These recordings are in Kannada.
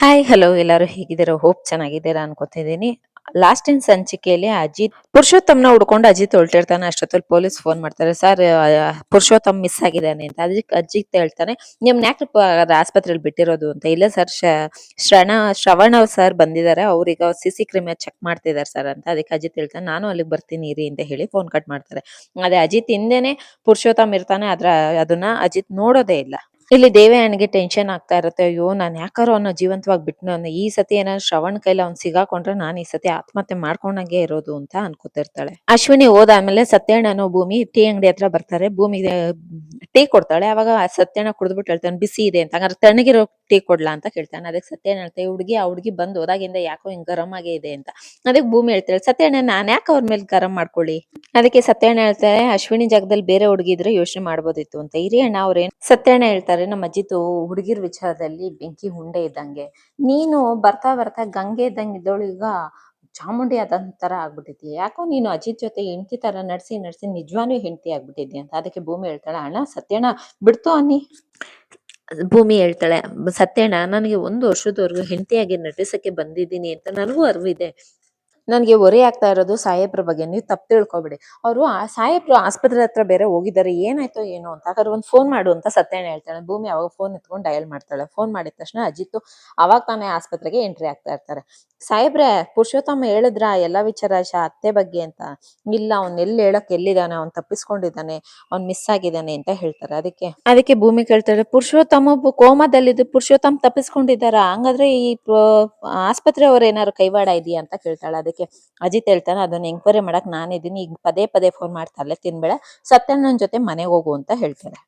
ಹಾಯ್ ಹಲೋ ಎಲ್ಲರೂ ಹೇಗಿದ್ದೀರಾ? ಹೋಪ್ ಚೆನ್ನಾಗಿದ್ದೀರಾ ಅನ್ಕೋತಿದ್ದೀನಿ. ಇನ್ ಸಂಚಿಕೆಯಲ್ಲಿ ಅಜಿತ್, ಪುರುಷೋತ್ತಮ್ನ ಹುಡ್ಕೊಂಡು ಅಜಿತ್ ಹೊರಟಿರ್ತಾನೆ. ಅಷ್ಟೊತ್ತಲ್ಲಿ ಪೊಲೀಸ್ ಫೋನ್ ಮಾಡ್ತಾರೆ. ಸರ್ ಪುರುಷೋತ್ತಮ್ ಮಿಸ್ ಆಗಿದ್ದಾನೆ ಅಂತ. ಅದಕ್ಕೆ ಅಜಿತ್ ಹೇಳ್ತಾನೆ ನಿಮ್ನ ಯಾಕೆ ಆಸ್ಪತ್ರೆಯಲ್ಲಿ ಬಿಟ್ಟಿರೋದು ಅಂತ. ಇಲ್ಲ ಸರ್ ಶ್ರಣ, ಶ್ರವಣ ಸರ್ ಬಂದಿದ್ದಾರೆ. ಅವ್ರೀಗ ಸಿ ಸಿ ಕ್ರಿಮಿಯ ಚೆಕ್ ಮಾಡ್ತಿದ್ದಾರೆ ಸರ್ ಅಂತ. ಅದಕ್ಕೆ ಅಜಿತ್ ಹೇಳ್ತಾನೆ, ನಾನು ಅಲ್ಲಿಗೆ ಬರ್ತೀನಿ, ಇರಿ ಅಂತ ಹೇಳಿ ಫೋನ್ ಕಟ್ ಮಾಡ್ತಾರೆ. ಅದೇ ಅಜಿತ್ ಹಿಂದೆನೆ ಪುರುಷೋತ್ತಮ್ ಇರ್ತಾನೆ ಅದ್ರ ಅದನ್ನ ಅಜಿತ್ ನೋಡೋದೇ ಇಲ್ಲ. ಇಲ್ಲಿ ದೇವಯಾನಿಗೆ ಟೆನ್ಷನ್ ಆಗ್ತಾ ಇರುತ್ತೆ, ಅಯ್ಯೋ, ನಾನು ಯಾಕಾರೋ ಅವನ ಜೀವಂತವಾಗಿ ಬಿಟ್ನೋ ಅನ್ನೋ ಈ ಸತಿ ಏನಾದ್ರು ಶ್ರವಣ್ ಕೈಲಿ ಅವ್ನ್ ಸಿಗಾಕೊಂಡ್ರೆ ನಾನು ಈ ಸತಿ ಆತ್ಮಹತ್ಯೆ ಮಾಡ್ಕೊಂಡಂಗೆ ಇರೋದು ಅಂತ ಅನ್ಕೋತಿರ್ತಾಳೆ ಅಶ್ವಿನಿ ಹೋದಾದ್ಮೇಲೆ ಅನ್ನೋ ಭೂಮಿ ಟೀ ಅಂಗಡಿ ಹತ್ರ ಬರ್ತಾರೆ. ಭೂಮಿಗೆ ಟೀ ಕೊಡ್ತಾಳೆ. ಅವಾಗ ಸತ್ಯಣ್ಣ ಕುಡಿದ್ಬಿಟ್ಟು ಹೇಳ್ತಾನೆ, ಬಿಸಿ ಇದೆ ಅಂತ. ಹಂಗಾರೆ ತಣ್ಣಗಿರೋ ಟೀ ಕೊಡ್ಲಾ ಅಂತ ಕೇಳ್ತಾನೆ. ಅದಕ್ಕೆ ಸತ್ಯಣ್ಣ ಹೇಳ್ತಾನೆ ಹುಡುಗಿ ಆ ಹುಡುಗಿ ಬಂದು ಹೋದಾಗಿಂದ ಯಾಕೋ ಹಿಂಗ್ ಗರಂ ಆಗೇ ಇದೆ ಅಂತ. ಅದಕ್ಕೆ ಭೂಮಿ ಹೇಳ್ತಾಳೆ ಸತ್ಯಣ್ಣ ನಾನ್ ಯಾಕೆ ಅವ್ರ ಮೇಲೆ ಗರಂ ಮಾಡ್ಕೊಳ್ಳಿ? ಅದಕ್ಕೆ ಸತ್ಯಣ್ಣ ಹೇಳ್ತಾರೆ, ಅಶ್ವಿನಿ ಜಾಗದಲ್ಲಿ ಬೇರೆ ಹುಡುಗಿ ಇದ್ರೆ ಯೋಚನೆ ಮಾಡ್ಬೋದಿತ್ತು ಅಂತ. ಹಿರಿಯ ಅಣ್ಣ ಅವ್ರೇನ್ ಸತ್ಯಣ್ಣ ಹೇಳ್ತಾರೆ, ನಮ್ಮ ಅಜ್ಜಿತು ಹುಡುಗಿರ್ ವಿಚಾರದಲ್ಲಿ ಬೆಂಕಿ ಹುಂಡೆ ಇದ್ದಂಗೆ. ನೀನು ಬರ್ತಾ ಬರ್ತಾ ಗಂಗೆ ಇದ್ದಂಗೆ ಇದ್ದವಳು ಈಗ ಚಾಮುಂಡಿ ತರ ಆಗ್ಬಿಟ್ಟಿದ್ಯ? ಯಾಕೋ ನೀನು ಅಜಿತ್ ಜೊತೆ ಹೆಂಡತಿ ತರ ನಡ್ಸಿ ನಡ್ಸಿ ನಿಜವಾನು ಹೆಂಡತಿ ಆಗ್ಬಿಟ್ಟಿದ್ಯ? ಅಂತ ಅದಕ್ಕೆ ಭೂಮಿ ಹೇಳ್ತಾಳೆ, ಅಣ್ಣ ಸತ್ಯಣ್ಣ ಬಿಡ್ತು ಅನ್ನಿ. ಭೂಮಿ ಹೇಳ್ತಾಳೆ ಸತ್ಯಣ್ಣ ನನಗೆ ಒಂದು ವರ್ಷದವರೆಗೂ ಹೆಂಡತಿಯಾಗಿ ನಟಿಸಕ್ಕೆ ಬಂದಿದ್ದೀನಿ ಅಂತ ನನಗೂ ಅರಿವಿದೆ. ನನಗೆ ಒರೆ ಆಗ್ತಾ ಇರೋದು ಸಾಹೇಬ್ರ ಬಗ್ಗೆ. ನೀವು ತಪ್ಪು ತಿಳ್ಕೊಬೇಡಿ. ಅವರು ಆ ಸಾಹೇಬ್ರು ಆಸ್ಪತ್ರೆ ಹತ್ರ ಬೇರೆ ಹೋಗಿದ್ದಾರೆ. ಏನಾಯ್ತೋ ಏನೋ ಅಂತ. ಹಾಗಾದ್ರೆ ಒಂದು ಫೋನ್ ಮಾಡು ಅಂತ ಸತ್ಯನ ಹೇಳ್ತಾಳೆ. ಭೂಮಿ ಅವಾಗ ಫೋನ್ ಎತ್ಕೊಂಡು ಡಯಲ್ ಮಾಡ್ತಾಳೆ. ಫೋನ್ ಮಾಡಿದ ತಕ್ಷಣ ಅಜಿತ್ ಅವಾಗ ತಾನೇ ಆಸ್ಪತ್ರೆಗೆ ಎಂಟ್ರಿ ಆಗ್ತಾ ಇರ್ತಾರೆ. ಸಾಹೇಬ್ರೆ ಪುರುಷೋತ್ತಮ ಹೇಳಿದ್ರ? ಎಲ್ಲ ವಿಚಾರ ಶಾ ಅತ್ತೆ ಬಗ್ಗೆ ಅಂತ. ಇಲ್ಲ, ಅವ್ನ್ ಎಲ್ಲಿ ಹೇಳಕ್ ಎಲ್ಲಿದ್ದಾನೆ? ಅವ್ನ್ ತಪ್ಪಿಸ್ಕೊಂಡಿದ್ದಾನೆ. ಅವ್ನ್ ಮಿಸ್ ಆಗಿದ್ದಾನೆ ಅಂತ ಹೇಳ್ತಾರೆ. ಅದಕ್ಕೆ ಅದಕ್ಕೆ ಭೂಮಿ ಕೇಳ್ತಾಳೆ ಪುರುಷೋತ್ತಮ ಕೋಮದಲ್ಲಿದ್ದು ಪುರುಷೋತ್ತಮ ತಪ್ಪಿಸ್ಕೊಂಡಿದ್ದಾರ? ಹಂಗಾದ್ರೆ ಈ ಆಸ್ಪತ್ರೆ ಅವ್ರ ಏನಾದ್ರು ಕೈವಾಡ ಇದೆಯಾ? ಅಂತ ಕೇಳ್ತಾಳೆ. ಅದಕ್ಕೆ ಅಜಿತ್ ಹೇಳ್ತಾನೆ, ಅದನ್ನ ಎಂಕ್ವೈರಿ ಮಾಡಕ್ ನಾನಿದ್ದೀನಿ, ಈಗ ಪದೇ ಪದೇ ಫೋನ್ ಮಾಡ್ತಾರಲ್ಲ ತಿನ್ಬೇಡ, ಸತ್ಯಣ್ಣನ ಜೊತೆ ಮನೆಗೆ ಹೋಗು ಅಂತ ಹೇಳ್ತಾರೆ.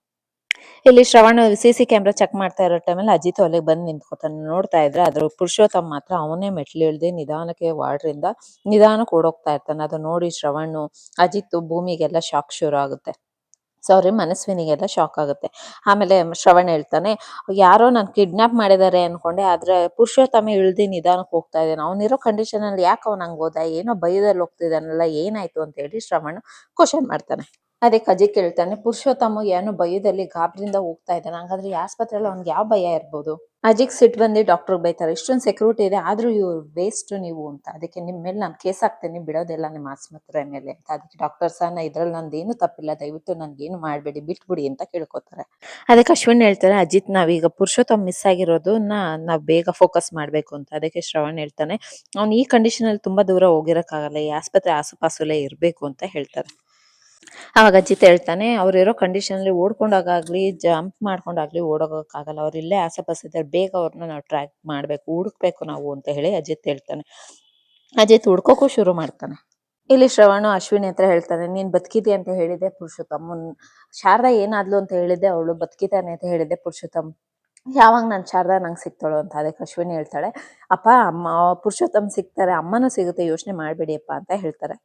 ಇಲ್ಲಿ ಶ್ರವಣ ಸಿ ಸಿ ಕ್ಯಾಮ್ರಾ ಚೆಕ್ ಮಾಡ್ತಾ ಇರೋ ಟೈಮಲ್ಲಿ ಅಜಿತ್ ಅಲ್ಲಿಗೆ ಬಂದು ನಿಂತ್ಕೋತಾನೆ, ನೋಡ್ತಾ ಇದ್ರೆ ಅದ್ರ ಪುರುಷೋತ್ತಮ್ ಮಾತ್ರ ಅವನೇ ಮೆಟ್ಲು ಇಳ್ದೆ ನಿಧಾನಕ್ಕೆ ವಾರ್ಡ್ರಿಂದ ನಿಧಾನಕ್ಕೆ ಓಡೋಗ್ತಾ ಇರ್ತಾನೆ. ಅದು ನೋಡಿ ಶ್ರವಣ್, ಅಜಿತ್ ಭೂಮಿಗೆಲ್ಲ ಶಾಕ್ ಶುರು ಆಗುತ್ತೆ. ಸಾರಿ, ಮನಸ್ವಿನಿಗೆಲ್ಲ ಶಾಕ್ ಆಗುತ್ತೆ. ಆಮೇಲೆ ಶ್ರವಣ್ ಹೇಳ್ತಾನೆ, ಯಾರೋ ನಾನು ಕಿಡ್ನಾಪ್ ಮಾಡಿದ್ದಾರೆ ಅನ್ಕೊಂಡೆ, ಆದ್ರೆ ಪುರುಷೋತ್ತಮ ಇಳ್ದಿ ನಿಧಾನಕ್ಕೆ ಹೋಗ್ತಾ ಇದ್ದಾನೆ. ಅವನಿರೋ ಕಂಡೀಷನ್ ಅಲ್ಲಿ ಯಾಕೆ ಅವ್ನು ಹಂಗ್ ಹೋದ? ಏನೋ ಭಯದಲ್ಲಿ ಹೋಗ್ತಿದ್ದಾನಲ್ಲ, ಏನಾಯ್ತು? ಅಂತ ಹೇಳಿ ಶ್ರವಣ್ ಕ್ವಶನ್ ಮಾಡ್ತಾನೆ. ಅದಕ್ಕೆ ಅಜಿತ್ ಕೇಳ್ತಾನೆ ಪುರುಷೋತ್ತಮ ಏನು ಭಯದಲ್ಲಿ ಗಾಬ್ರಿಂದ ಹೋಗ್ತಾ ಇದ್ದಾನೆ? ಹಂಗಾದ್ರೆ ಈ ಆಸ್ಪತ್ರೆಯಲ್ಲಿ ಅವ್ನಿಗೆ ಯಾವ ಭಯ ಇರ್ಬೋದು? ಅಜಿಕ್ ಸಿಟ್ ಬಂದು ಡಾಕ್ಟರ್ ಬೈತಾರೆ, ಇಷ್ಟೊಂದು ಸೆಕ್ಯೂರಿಟಿ ಇದೆ, ಆದ್ರೂ ಇವ್ರು ವೇಸ್ಟ್ ನೀವು ಅಂತ. ಅದಕ್ಕೆ ನಿಮ್ ಮೇಲೆ ನಾನು ಕೇಸ್ ಹಾಕ್ತೇನೆ, ಬಿಡೋದಿಲ್ಲ ನಿಮ್ಮ ಆಸ್ಪತ್ರೆ ಮೇಲೆ ಅಂತ. ಅದಕ್ಕೆ ಡಾಕ್ಟರ್ ಸರ್ ಇದ್ರಲ್ಲಿ ನಂದೇನು ತಪ್ಪಿಲ್ಲ, ದಯವಿಟ್ಟು ಏನು ಮಾಡಬೇಡಿ, ಬಿಟ್ಬಿಡಿ ಅಂತ ಕೇಳ್ಕೊತಾರೆ. ಅದಕ್ಕೆ ಅಶ್ವಿನ್ ಹೇಳ್ತಾರೆ, ಅಜಿತ್, ನಾವೀಗ ಪುರುಷೋತ್ತಮ್ ಮಿಸ್ ಆಗಿರೋದನ್ನ ನಾವು ಬೇಗ ಫೋಕಸ್ ಮಾಡಬೇಕು ಅಂತ. ಅದಕ್ಕೆ ಶ್ರವಣ್ ಹೇಳ್ತಾನೆ, ಅವ್ನು ಈ ಕಂಡೀಷನ್ ಅಲ್ಲಿ ತುಂಬಾ ದೂರ ಹೋಗಿರೋಕ್ಕಾಗಲ್ಲ, ಈ ಆಸ್ಪತ್ರೆ ಆಸುಪಾಸುಲೇ ಇರಬೇಕು ಅಂತ ಹೇಳ್ತಾರೆ. ಅವಾಗ ಅಜಿತ್ ಹೇಳ್ತಾನೆ ಅವ್ರು ಇರೋ ಕಂಡೀಷನ್ ಅಲ್ಲಿ ಓಡ್ಕೊಂಡಾಗ್ಲಿ ಜಂಪ್ ಮಾಡ್ಕೊಂಡಾಗ್ಲಿ ಓಡೋಗಕ್ಕಾಗಲ್ಲ. ಅವ್ರು ಇಲ್ಲೇ ಆಸೆಪಾಸೆ ಬೇಗ ಅವ್ರನ್ನ ನಾವು ಟ್ರ್ಯಾಕ್ ಮಾಡ್ಬೇಕು, ಹುಡುಕ್ಬೇಕು ನಾವು ಅಂತ ಹೇಳಿ ಅಜಿತ್ ಹೇಳ್ತಾನೆ ಅಜಿತ್ ಹುಡ್ಕೋಕು ಶುರು ಮಾಡ್ತಾನೆ. ಇಲ್ಲಿ ಶ್ರವಣ, ಅಶ್ವಿನಿ ಹತ್ರ ಹೇಳ್ತಾನೆ, ನೀನ್ ಬದುಕಿದೆ ಅಂತ ಹೇಳಿದೆ ಪುರುಷೋತ್ತಮ್. ಶಾರದಾ ಏನಾದ್ಲು ಅಂತ ಹೇಳಿದೆ ಅವಳು ಬದುಕಿದ್ದಾನೆ ಅಂತ ಹೇಳಿದೆ ಪುರುಷೋತ್ತಮ್. ಯಾವಾಗ ನಾನು ಶಾರದಾ ನಂಗೆ ಸಿಗ್ತಾಳು ಅಂತ ಅದಕ್ಕೆ ಅಶ್ವಿನಿ ಹೇಳ್ತಾಳೆ, ಅಪ್ಪ, ಅಮ್ಮ, ಪುರುಷೋತ್ತಮ್ ಸಿಗ್ತಾರೆ, ಅಮ್ಮನೂ ಸಿಗುತ್ತೆ, ಯೋಚನೆ ಮಾಡ್ಬೇಡಿ ಅಪ್ಪ ಅಂತ ಹೇಳ್ತಾರೆ.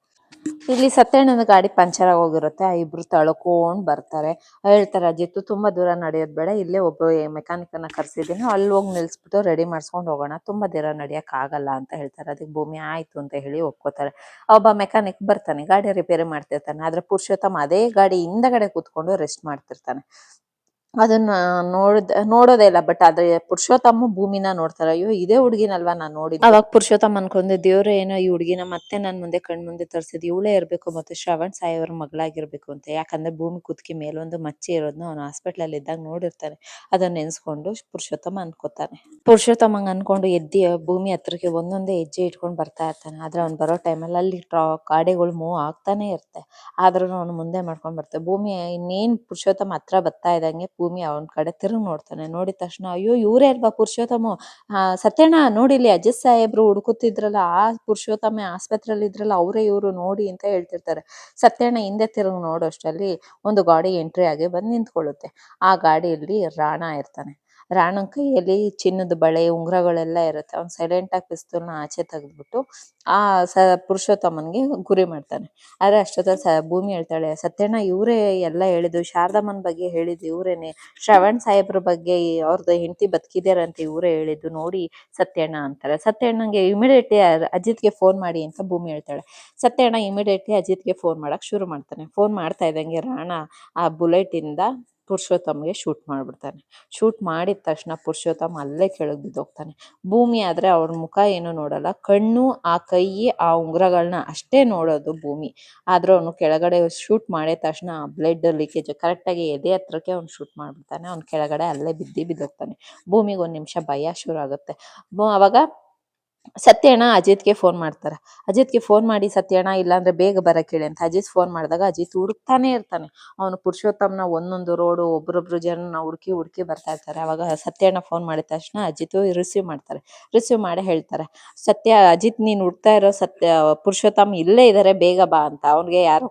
ಇಲ್ಲಿ ಸತ್ಯಣ್ಣನ ಗಾಡಿ ಪಂಚರ್ ಆಗಿ ಹೋಗಿರುತ್ತೆ ಆ ಇಬ್ರು ತಳ್ಕೊಂಡು ಬರ್ತಾರೆ. ಹೇಳ್ತಾರೆ, ಅಜಿತ್ತು, ತುಂಬಾ ದೂರ ನಡೆಯೋದ್ ಬೇಡ. ಇಲ್ಲೇ ಒಬ್ಬ ಮೆಕ್ಯಾನಿಕ್ ಅನ್ನ ಕರ್ಸಿದೀನಿ. ಅಲ್ಲಿ ಹೋಗಿ ನಿಲ್ಸ್ಬಿಟ್ಟು ರೆಡಿ ಮಾಡ್ಸ್ಕೊಂಡು ಹೋಗೋಣ. ತುಂಬಾ ದೂರ ನಡಿಯಕ್ ಆಗಲ್ಲ ಅಂತ ಹೇಳ್ತಾರೆ. ಅದಕ್ಕೆ ಭೂಮಿ ಆಯ್ತು ಅಂತ ಹೇಳಿ ಒಪ್ಕೋತಾರೆ. ಒಬ್ಬ ಮೆಕ್ಯಾನಿಕ್ ಬರ್ತಾನೆ. ಗಾಡಿ ರಿಪೇರಿ ಮಾಡ್ತಿರ್ತಾನೆ. ಆದ್ರೆ ಪುರುಷೋತ್ತಮ ಅದೇ ಗಾಡಿ ಹಿಂದಗಡೆ ಕೂತ್ಕೊಂಡು ರೆಸ್ಟ್ ಮಾಡ್ತಿರ್ತಾನೆ. ಅದನ್ನ ನೋಡ್ ನೋಡೋದೇ ಇಲ್ಲ ಬಟ್ ಆದ್ರೆ ಪುರುಷೋತ್ತಮ ಭೂಮಿನ ನೋಡ್ತಾರೆ. ಅಯ್ಯೋ, ಇದೇ ಹುಡುಗಿನಲ್ವಾ ನಾನ್ ನೋಡಿದ್ ಅವಾಗ ಪುರುಷೋತ್ತಮ ಅನ್ಕೊಂಡೆ, ದೇವ್ರ, ಏನೋ ಈ ಹುಡುಗಿನ ಮತ್ತೆ ನನ್ ಮುಂದೆ, ಕಣ್ ಮುಂದೆ ತರ್ಸಿದ್, ಇವಳೇ ಇರ್ಬೇಕು ಮತ್ತೆ ಶ್ರವಣ್ ಸಾಯಿಯವ್ರ ಮಗಳಾಗಿರ್ಬೇಕು ಅಂತ. ಯಾಕಂದ್ರೆ ಭೂಮಿ ಕುತ್ಕಿ ಮೇಲೊಂದು ಮಚ್ಚಿ ಇರೋದ್ನ ಅವ್ನು ಹಾಸ್ಪಿಟಲ್ ಅಲ್ಲಿ ಇದ್ದಾಗ ನೋಡಿರ್ತಾನೆ ಅದನ್ನ ನೆನ್ಸ್ಕೊಂಡು ಪುರುಷೋತ್ತಮ ಅನ್ಕೋತಾನೆ. ಪುರುಷೋತ್ತಮ ಅನ್ಕೊಂಡು ಎದ್ದಿ ಭೂಮಿ ಹತ್ರಕ್ಕೆ ಒಂದೊಂದೇ ಹೆಜ್ಜೆ ಇಟ್ಕೊಂಡು ಬರ್ತಾ ಇರ್ತಾನೆ. ಆದ್ರೆ ಅವ್ನು ಬರೋ ಟೈಮಲ್ಲಿ ಅಲ್ಲಿ ಟ್ರಾ, ಕಾಡೆಗಳು ಮೂವ್ ಆಗ್ತಾನೆ ಇರುತ್ತೆ. ಆದ್ರೂ ಅವ್ನು ಮುಂದೆ ಮಾಡ್ಕೊಂಡ್ ಬರ್ತಾನೆ ಭೂಮಿ ಇನ್ನೇನ್ ಪುರುಷೋತ್ತಮ ಹತ್ರ ಬರ್ತಾ ಇದ್ದಂಗೆ ಭೂಮಿ ಅವನ ಕಡೆ ತಿರುಗಿ ನೋಡ್ತಾನೆ. ನೋಡಿದ ತಕ್ಷಣ, ಅಯ್ಯೋ, ಇವರೇ ಅಲ್ವಾ ಪುರುಷೋತ್ತಮ? ಸತ್ಯಣ್ಣ ನೋಡಿಲಿ ಅಜಿತ್ ಸಾಹೇಬ್ರು ಹುಡುಕುತ್ತಿದ್ರಲ್ಲ, ಆ ಪುರುಷೋತ್ತಮ ಆಸ್ಪತ್ರೆಯಲ್ಲಿ ಇದ್ರಲ್ಲ ಅವರೇ ಇವರು ನೋಡಿ ಅಂತ ಹೇಳ್ತಿರ್ತಾರೆ. ಸತ್ಯಣ್ಣ ಹಿಂದೆ ತಿರುಗಿ ನೋಡೋಷ್ಟರಲ್ಲಿ ಒಂದು ಗಾಡಿ ಎಂಟ್ರಿ ಆಗಿ ಬಂದು ನಿಂತ್ಕೊಳ್ಳುತ್ತೆ. ಆ ಗಾಡಿಯಲ್ಲಿ ರಾಣ ಇರ್ತಾನೆ. ರಾಣನ್ ಕೈಯಲ್ಲಿ ಚಿನ್ನದ ಬಳೆ ಉಂಗುರಗಳೆಲ್ಲ ಇರುತ್ತೆ. ಅವ್ನು ಸೈಲೆಂಟ್ ಆಗಿ ಪಿಸ್ತೂಲ್ನ ಆಚೆ ತೆಗೆದ್ಬಿಟ್ಟು ಆ ಸ ಪುರುಷೋತ್ತಮನ್ಗೆ ಗುರಿ ಮಾಡ್ತಾನೆ. ಆದ್ರೆ ಅಷ್ಟೊತ್ತ ಸ ಭೂಮಿ ಹೇಳ್ತಾಳೆ, ಸತ್ಯಣ್ಣ, ಇವರೇ ಎಲ್ಲ ಹೇಳಿದ್ದು, ಶಾರದಮ್ಮನ ಬಗ್ಗೆ ಹೇಳಿದ್ದು ಇವರೇನೆ. ಶ್ರವಣ್ ಸಾಹೇಬ್ರ ಬಗ್ಗೆ ಅವ್ರದ್ದು ಹೆಂಡತಿ ಬದುಕಿದ್ದಾರೆ ಅಂತ ಇವರೇ ಹೇಳಿದ್ದು, ನೋಡಿ ಸತ್ಯಣ್ಣ ಅಂತಾರೆ. ಸತ್ಯಣ್ಣಂಗೆ ಇಮಿಡಿಯೇಟ್ಲಿ ಅಜಿತ್ಗೆ ಫೋನ್ ಮಾಡಿ ಅಂತ ಭೂಮಿ ಹೇಳ್ತಾಳೆ. ಸತ್ಯಣ್ಣ ಇಮಿಡಿಯೇಟ್ಲಿ ಅಜಿತ್ಗೆ ಫೋನ್ ಮಾಡಕ್ ಶುರು ಮಾಡ್ತಾನೆ. ಫೋನ್ ಮಾಡ್ತಾ ಇದ್ದಂಗೆ ರಾಣ ಆ ಬುಲೆಟ್ ಇಂದ ಪುರುಷೋತ್ತಮ್ಗೆ ಶೂಟ್ ಮಾಡ್ಬಿಡ್ತಾನೆ. ಶೂಟ್ ಮಾಡಿದ ತಕ್ಷಣ ಪುರುಷೋತ್ತಮ್ ಅಲ್ಲೇ ಕೆಳಗೆ ಬಿದ್ದೋಗ್ತಾನೆ. ಭೂಮಿ ಆದ್ರೆ ಅವ್ರ ಮುಖ ಏನು ನೋಡಲ್ಲ. ಕಣ್ಣು, ಆ ಕೈ ಆ ಉಂಗುರಗಳನ್ನ ಅಷ್ಟೇ ನೋಡೋದು ಭೂಮಿ. ಆದರೂ ಅವನು ಕೆಳಗಡೆ ಶೂಟ್ ಮಾಡಿದ ತಕ್ಷಣ ಬ್ಲಡ್ ಲೀಕೇಜ್ ಕರೆಕ್ಟಾಗಿ ಎದೆ ಹತ್ರಕ್ಕೆ ಅವ್ನು ಶೂಟ್ ಮಾಡ್ಬಿಡ್ತಾನೆ. ಅವ್ನು ಕೆಳಗಡೆ ಅಲ್ಲೇ ಬಿದ್ದು ಬಿದ್ದೋಗ್ತಾನೆ. ಭೂಮಿಗೆ ಒಂದು ನಿಮಿಷ ಭಯ ಶುರು ಆಗುತ್ತೆ. ಅವಾಗ ಸತ್ಯಣ್ಣ ಅಜಿತ್ಗೆ ಫೋನ್ ಮಾಡ್ತಾರೆ. ಅಜಿತ್ಗೆ ಫೋನ್ ಮಾಡಿ, ಸತ್ಯಣ್ಣ, ಇಲ್ಲಾಂದ್ರೆ ಬೇಗ ಬರಕ್ಕೆ ಹೇಳಿ ಅಂತ ಅಜಿತ್ ಫೋನ್ ಮಾಡಿದಾಗ ಅಜಿತ್ ಹುಡುಕ್ತಾನೆ ಇರ್ತಾನೆ. ಅವನು ಪುರುಷೋತ್ತಮ್ನ ಒಂದೊಂದು ರೋಡು ಒಬ್ರೊಬ್ರು ಜನ ಹುಡುಕಿ ಹುಡುಕಿ ಬರ್ತಾ ಇರ್ತಾರೆ. ಅವಾಗ ಸತ್ಯಣ್ಣ ಫೋನ್ ಮಾಡಿದ ತಕ್ಷಣ ಅಜಿತ್ ರಿಸೀವ್ ಮಾಡ್ತಾರೆ. ರಿಸೀವ್ ಮಾಡಿ ಹೇಳ್ತಾರೆ, ಸತ್ಯ, ಅಜಿತ್ ನೀನ್ ಹುಡ್ತಾ ಇರೋ ಸತ್ಯ, ಪುರುಷೋತ್ತಮ್ ಇಲ್ಲೇ ಇದಾರೆ, ಬೇಗ ಬಾ ಅಂತ. ಅವ್ನಿಗೆ ಯಾರೋ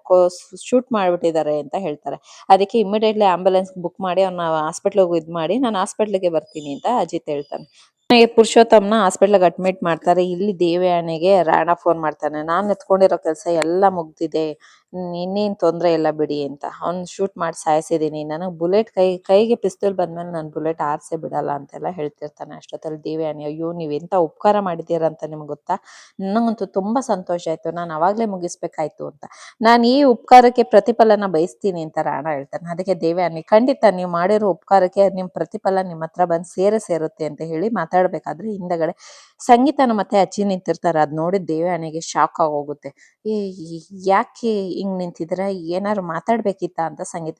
ಶೂಟ್ ಮಾಡ್ಬಿಟ್ಟಿದ್ದಾರೆ ಅಂತ ಹೇಳ್ತಾರೆ. ಅದಕ್ಕೆ ಇಮಿಡಿಯೇಟ್ಲಿ ಆಂಬುಲೆನ್ಸ್ ಬುಕ್ ಮಾಡಿ ಅವ್ನ ಹಾಸ್ಪಿಟ್ಲಿಗೆ ಇದು ಮಾಡಿ, ನಾನು ಹಾಸ್ಪಿಟ್ಲಿಗೆ ಬರ್ತೀನಿ ಅಂತ ಅಜಿತ್ ಹೇಳ್ತಾನೆ. ಪುರುಷೋತ್ತಮ್ನ ಹಾಸ್ಪಿಟ್ಲಿಗೆ ಅಡ್ಮಿಟ್ ಮಾಡ್ತಾರೆ. ಇಲ್ಲಿ ದೇವಯಾನಿಗೆ ರಾಣ ಫೋನ್ ಮಾಡ್ತಾನೆ. ನಾನ್ ಎತ್ಕೊಂಡಿರೋ ಕೆಲಸ ಎಲ್ಲ ಮುಗ್ದಿದೆ. ಇನ್ನೇನ್ ತೊಂದ್ರೆ ಇಲ್ಲ ಬಿಡಿ ಅಂತ. ಅವ್ನ್ ಶೂಟ್ ಮಾಡಿ ಸಾಯಿಸಿದೀನಿ. ನನಗ್ ಬುಲೆಟ್ ಕೈ, ಕೈಗೆ ಪಿಸ್ತೂಲ್ ಬಂದ್ಮೇಲೆ ನಾನು ಬುಲೆಟ್ ಆರ್ಸೆ ಬಿಡಲ್ಲ ಅಂತೆಲ್ಲ ಹೇಳ್ತಿರ್ತಾನೆ. ಅಷ್ಟೊತ್ತಲ್ಲಿ ದೇವಯಾನಿ, ಅಯ್ಯೋ, ನೀವ್ ಎಂತ ಉಪಕಾರ ಮಾಡಿದೀರ ಅಂತ ನಿಮ್ಗೆ ಗೊತ್ತಾ? ನನಗಂತೂ ತುಂಬಾ ಸಂತೋಷ ಆಯ್ತು. ನಾನು ಅವಾಗ್ಲೇ ಮುಗಿಸ್ಬೇಕಾಯ್ತು ಅಂತ. ನಾನು ಈ ಉಪಕಾರಕ್ಕೆ ಪ್ರತಿಫಲನ ಬಯಸ್ತೀನಿ ಅಂತ ರಾಣ ಹೇಳ್ತಾನೆ. ಅದಕ್ಕೆ ದೇವಯಾನಿ, ಖಂಡಿತ ನೀವು ಮಾಡಿರೋ ಉಪಕಾರಕ್ಕೆ ನಿಮ್ ಪ್ರತಿಫಲ ನಿಮ್ ಹತ್ರ ಬಂದ್ ಸೇರೆ ಸೇರುತ್ತೆ ಅಂತ ಹೇಳಿ ಮಾತಾಡ್ಬೇಕಾದ್ರೆ ಹಿಂದಗಡೆ ಸಂಗೀತನ ಮತ್ತೆ ಅಚ್ಚಿ ನಿಂತಿರ್ತಾರೆ. ಅದ್ ನೋಡಿ ದೇವಯಾನಿಗೆ ಶಾಕ್ ಆಗೋಗುತ್ತೆ. ಯಾಕೆ ಹಿಂಗ್ ನಿಂತಿದ್ರ ಏನಾರು ಮಾತಾಡ್ಬೇಕಿತ್ತ ಅಂತ ಸಂಗೀತ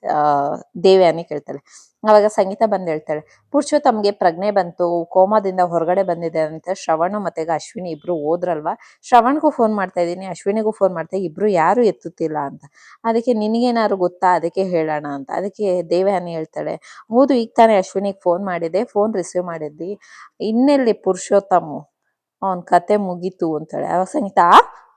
ದೇವಯಾನಿ ಕೇಳ್ತಾಳೆ. ಅವಾಗ ಸಂಗೀತ ಬಂದ್ ಹೇಳ್ತಾಳೆ, ಪುರುಷೋತ್ತಮ್ಗೆ ಪ್ರಜ್ಞೆ ಬಂತು, ಕೋಮಾದಿಂದ ಹೊರಗಡೆ ಬಂದಿದೆ ಅಂತ ಶ್ರವಣ ಮತ್ತೆ ಅಶ್ವಿನಿ ಇಬ್ರು ಹೋದ್ರಲ್ವಾ? ಶ್ರವಣ್ಗೂ ಫೋನ್ ಮಾಡ್ತಾ ಇದೀನಿ ಅಶ್ವಿನಿಗೂ ಫೋನ್ ಮಾಡ್ತಾ, ಇಬ್ರು ಯಾರು ಎತ್ತುತ್ತಿಲ್ಲ ಅಂತ. ಅದಕ್ಕೆ ನಿನಗೇನಾದ್ರು ಗೊತ್ತಾ? ಅದಕ್ಕೆ ಹೇಳೋಣ ಅಂತ. ಅದಕ್ಕೆ ದೇವಯಾನಿ ಹೇಳ್ತಾಳೆ, ಹೌದು, ಈಗ ತಾನೇ ಅಶ್ವಿನಿಗೆ ಫೋನ್ ಮಾಡಿದೆ ಫೋನ್ ರಿಸೀವ್ ಮಾಡಿದ್ವಿ ಇನ್ನೆಲ್ಲಿ ಪುರುಷೋತ್ತಮ್? ಅವನ್ ಕತೆ ಮುಗೀತು, ಅಂತಾಳೆ. ಅವಾಗ ಸಂಗೀತ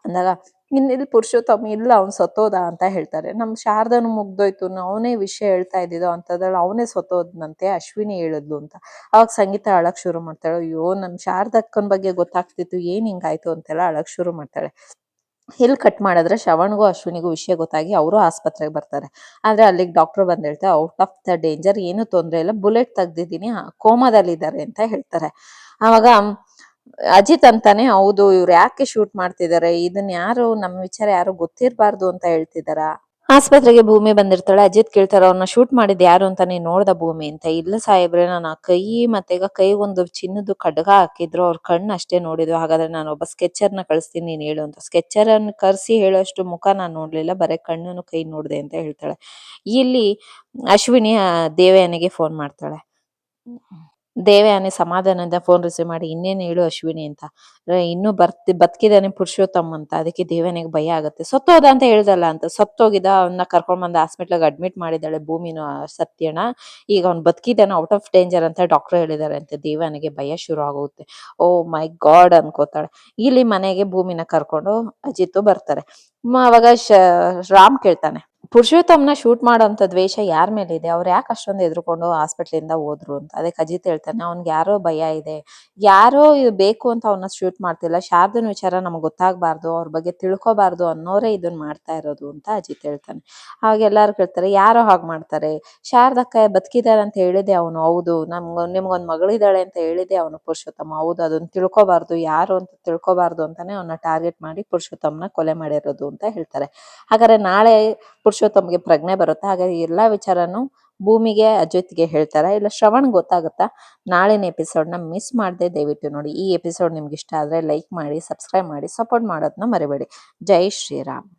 ಅಂದಾಗ ಇನ್ನೆಲ್ಲಿ ಪುರುಷೋತ್ತಮ ಇಲ್ಲ, ಅವ್ನ್ ಸತ್ತೋದ ಅಂತ ಹೇಳ್ತಾರೆ. ನಮ್ ಶಾರದನು ಮುಗ್ದೋಯ್ತು, ಅವನೇ ವಿಷಯ ಹೇಳ್ತಾ ಇದ್ದಿದ್ದು ಅಂತದ್ರಲ್ಲಿ ಅವನೇ ಸತ್ತೋದ್ನಂತೆ ಅಶ್ವಿನಿ ಹೇಳಿದ್ಲು ಅಂತ. ಅವಾಗ ಸಂಗೀತ ಅಳಕ್ ಶುರು ಮಾಡ್ತಾಳೆ, ಅಯ್ಯೋ ನಮ್ಮ ಶಾರದಕ್ಕನ ಬಗ್ಗೆ ಗೊತ್ತಾಗ್ತಿತ್ತು, ಏನ್ ಹಿಂಗಾಯ್ತು ಅಂತೆಲ್ಲ ಅಳಕ್ ಶುರು ಮಾಡ್ತಾಳೆ. ಇಲ್ಲಿ ಕಟ್ ಮಾಡಿದ್ರೆ ಶ್ರವಣ್ಗೂ ಅಶ್ವಿನಿಗೂ ವಿಷಯ ಗೊತ್ತಾಗಿ ಅವರು ಆಸ್ಪತ್ರೆಗೆ ಬರ್ತಾರೆ. ಆದ್ರೆ ಅಲ್ಲಿಗೆ ಡಾಕ್ಟರ್ ಬಂದ್ ಹೇಳ್ತಾರೆ ಔಟ್ ಆಫ್ ದ ಡೇಂಜರ್ ಏನು ತೊಂದ್ರೆ ಇಲ್ಲ ಬುಲೆಟ್ ತೆಗ್ದಿದ್ದೀನಿ ಕೋಮಾದಲ್ಲಿದ್ದಾರೆ ಅಂತ ಹೇಳ್ತಾರೆ. ಆವಾಗ ಅಜಿತ್ ಅಂತಾನೆ, ಹೌದು, ಇವ್ರು ಯಾಕೆ ಶೂಟ್ ಮಾಡ್ತಿದ್ದಾರೆ ಇದನ್ನ ಯಾರು ನಮ್ಮ ವಿಚಾರ ಯಾರು ಗೊತ್ತಿರಬಾರ್ದು ಅಂತ ಹೇಳ್ತಿದಾರ? ಆಸ್ಪತ್ರೆಗೆ ಭೂಮಿ ಬಂದಿರ್ತಾಳೆ, ಅಜಿತ್ ಕೇಳ್ತಾರ ಅವ್ರನ್ನ ಶೂಟ್ ಮಾಡಿದ್ ಯಾರು ಅಂತ ನೀನ್ ನೋಡ್ದ ಭೂಮಿ ಅಂತ. ಇಲ್ಲ ಸಾಹೇಬ್ರೆ, ನಾನು ಕೈ ಮತ್ತೆ ಕೈ ಒಂದು ಚಿನ್ನದ ಖಡ್ಗ ಹಾಕಿದ್ರು, ಅವ್ರ ಕಣ್ಣು ಅಷ್ಟೇ ನೋಡಿದ್ರು ಹಾಗಾದ್ರೆ ನಾನು ಒಬ್ಬ ಸ್ಕೆಚರ್ನ ಕಳಿಸ್ತೀನಿ, ನೀನ್ ಹೇಳು ಅಂತ. ಸ್ಕೆಚರ್ ಅನ್ನ ಕರ್ಸಿ ಹೇಳೋಷ್ಟು ಮುಖ ನಾನು ನೋಡ್ಲಿಲ್ಲ, ಬರೀ ಕಣ್ಣನ್ನು ಕೈ ನೋಡಿದೆ ಅಂತ ಹೇಳ್ತಾಳೆ. ಇಲ್ಲಿ ಅಶ್ವಿನಿ ದೇವಯ್ಯನಿಗೆ ಫೋನ್ ಮಾಡ್ತಾಳೆ. ದೇವಯಾನಿ ಸಮಾಧಾನದಿಂದ ಫೋನ್ ರಿಸೀವ್ ಮಾಡಿ, ಇನ್ನೇನು ಹೇಳು ಅಶ್ವಿನಿ ಅಂತ. ಇನ್ನೂ ಬರ್ತಿ ಬದುಕಿದಾನೆ ಪುರುಷೋತ್ತಮ್ ಅಂತ, ಅದಕ್ಕೆ ದೇವಯಾನಿಗೆ ಭಯ ಆಗುತ್ತೆ. ಸತ್ತೋದ ಅಂತ ಹೇಳ್ದಲ್ಲ ಅಂತ ಸತ್ತೋಗಿದ ಅವನ್ನ ಕರ್ಕೊಂಡ್ ಬಂದು ಹಾಸ್ಪಿಟ್ಲಿಗೆ ಅಡ್ಮಿಟ್ ಮಾಡಿದ್ದಾಳೆ ಭೂಮಿನ ಸತ್ಯನ. ಈಗ ಅವ್ನು ಬದುಕಿದಾನೆ ಔಟ್ ಆಫ್ ಡೇಂಜರ್ ಅಂತ ಡಾಕ್ಟರ್ ಹೇಳಿದ್ದಾರೆ ಅಂತ ದೇವಯಾನಿಗೆ ಭಯ ಶುರು ಆಗುತ್ತೆ. ಓ ಮೈ ಗಾಡ್ ಅನ್ಕೋತಾಳೆ. ಇಲ್ಲಿ ಮನೆಗೆ ಭೂಮಿನ ಕರ್ಕೊಂಡು ಅಜಿತ್ ಬರ್ತಾರೆ. ಅವಾಗ ಶ, ರಾಮ್ ಕೇಳ್ತಾನೆ. ಪುರುಷೋತ್ತಮ್ನ ಶೂಟ್ ಮಾಡೋಂಥ ದ್ವೇಷ ಯಾರ ಮೇಲೆ ಇದೆ ಅವ್ರು ಯಾಕೆ ಅಷ್ಟೊಂದು ಎದ್ರುಕೊಂಡು ಹಾಸ್ಪಿಟ್ಲಿಂದ ಹೋದ್ರು ಅಂತ? ಅದೇ ಅಜಿತ್ ಹೇಳ್ತಾನೆ, ಅವ್ನಿಗೆ ಯಾರೋ ಭಯ ಇದೆ. ಯಾರೋ ಬೇಕು ಅಂತ ಅವನ್ನ ಶೂಟ್ ಮಾಡ್ತಿಲ್ಲ. ಶಾರದನ್ ವಿಚಾರ ನಮ್ಗೆ ಗೊತ್ತಾಗ್ಬಾರ್ದು. ಅವ್ರ ಬಗ್ಗೆ ತಿಳ್ಕೊಬಾರ್ದು ಅನ್ನೋರೇ ಇದನ್ನ ಮಾಡ್ತಾ ಇರೋದು ಅಂತ ಅಜಿತ್ ಹೇಳ್ತಾನೆ. ಅವಾಗ ಎಲ್ಲರೂ ಕೇಳ್ತಾರೆ, ಯಾರೋ ಹಾಗೆ ಮಾಡ್ತಾರೆ? ಶಾರದಕ್ಕ ಬದುಕಿದಾರೆ ಅಂತ ಹೇಳಿದೆ ಅವನು. ಹೌದು, ನಮ್ಗ ನಿಮ್ಗೊಂದ್ ಮಗಳಿದ್ದಾಳೆ ಅಂತ ಹೇಳಿದೆ ಅವನು ಪುರುಷೋತ್ತಮ. ಹೌದು ಅದನ್ನ ತಿಳ್ಕೊಬಾರ್ದು. ಯಾರು ಅಂತ ತಿಳ್ಕೊಬಾರ್ದು ಅಂತಾನೆ ಅವನ್ನ ಟಾರ್ಗೆಟ್ ಮಾಡಿ ಪುರುಷೋತ್ತಮನ ಕೊಲೆ ಮಾಡಿರೋದು ಅಂತ ಹೇಳ್ತಾರೆ. ಹಾಗಾದ್ರೆ ನಾಳೆ ಪುರುಷೋತ್ತಮ್ಗೆ ಪ್ರಜ್ಞೆ ಬರುತ್ತೆ? ಹಾಗಾಗಿ ಎಲ್ಲಾ ವಿಚಾರನು ಭೂಮಿಗೆ ಅಜಿತ್ಗೆ ಹೇಳ್ತಾರ? ಇಲ್ಲ ಶ್ರವಣ್ ಗೊತ್ತಾಗುತ್ತಾ? ನಾಳಿನ ಎಪಿಸೋಡ್ನ ಮಿಸ್ ಮಾಡದೆ, ದಯವಿಟ್ಟು ನೋಡಿ. ಈ ಎಪಿಸೋಡ್ ನಿಮ್ಗೆ ಇಷ್ಟ ಆದ್ರೆ ಲೈಕ್ ಮಾಡಿ ಸಬ್ಸ್ಕ್ರೈಬ್ ಮಾಡಿ ಸಪೋರ್ಟ್ ಮಾಡೋದನ್ನ ಮರಿಬೇಡಿ. ಜೈ ಶ್ರೀರಾಮ್.